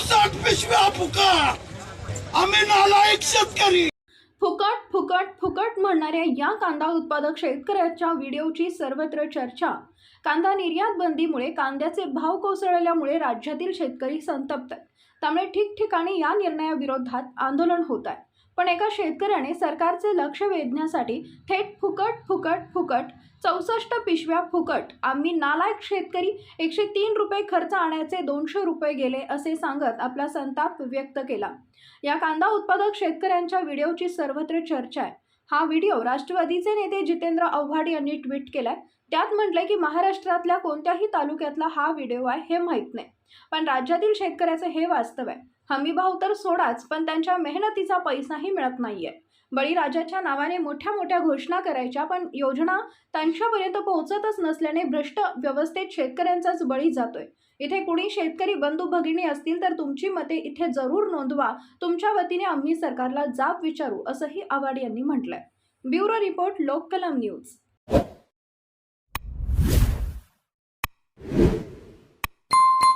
साठ पिशव्या फुकट आम्ही नालायक शेतकरी. फुकट फुकट फुकट म्हणणाऱ्या या कांदा उत्पादक शेतकऱ्याच्या व्हिडिओची सर्वत्र चर्चा. कांदा निर्यात बंदीमुळे कांद्याचे भाव कोसळल्यामुळे राज्यातील शेतकरी संतप्त त्यामुळे ठिकठिकाणी या निर्णयाविरोधात आंदोलन होत आहे. पण एका शेतकऱ्याने सरकारचे लक्ष वेधण्यासाठी थेट फुकट फुकट फुकट चौसष्ट पिशव्या फुकट आम्ही नालायक शेतकरी एकशे तीन रुपये खर्च आणायचे दोनशे रुपये गेले असे सांगत आपला संताप व्यक्त केला. या कांदा उत्पादक शेतकऱ्यांच्या व्हिडिओची सर्वत्र चर्चा आहे. हा व्हिडिओ राष्ट्रवादीचे नेते जितेंद्र आव्हाड यांनी ट्विट केलाय. त्यात म्हटलंय की महाराष्ट्रातल्या कोणत्याही तालुक्यातला हा व्हिडिओ आहे हे माहीत नाही. पण राज्यातील शेतकऱ्याचे हे वास्तव आहे. हमीभाव तर सोडाच पण त्यांच्या मेहनतीचा पैसाही मिळत नाहीये. बळीराजाच्या नावाने मोठ्या मोठ्या घोषणा करायच्या पण योजना त्यांच्यापर्यंत पोहोचतच नसल्याने भ्रष्ट व्यवस्थेत शेतकऱ्यांचाच बळी जातोय. इथे कुणी शेतकरी बंधू भगिनी असतील तर तुमची मते इथे जरूर नोंदवा. तुमच्या वतीने आम्ही सरकारला जाब विचारू असंही आवाड यांनी म्हटलंय. Bureau report Lokkalam news.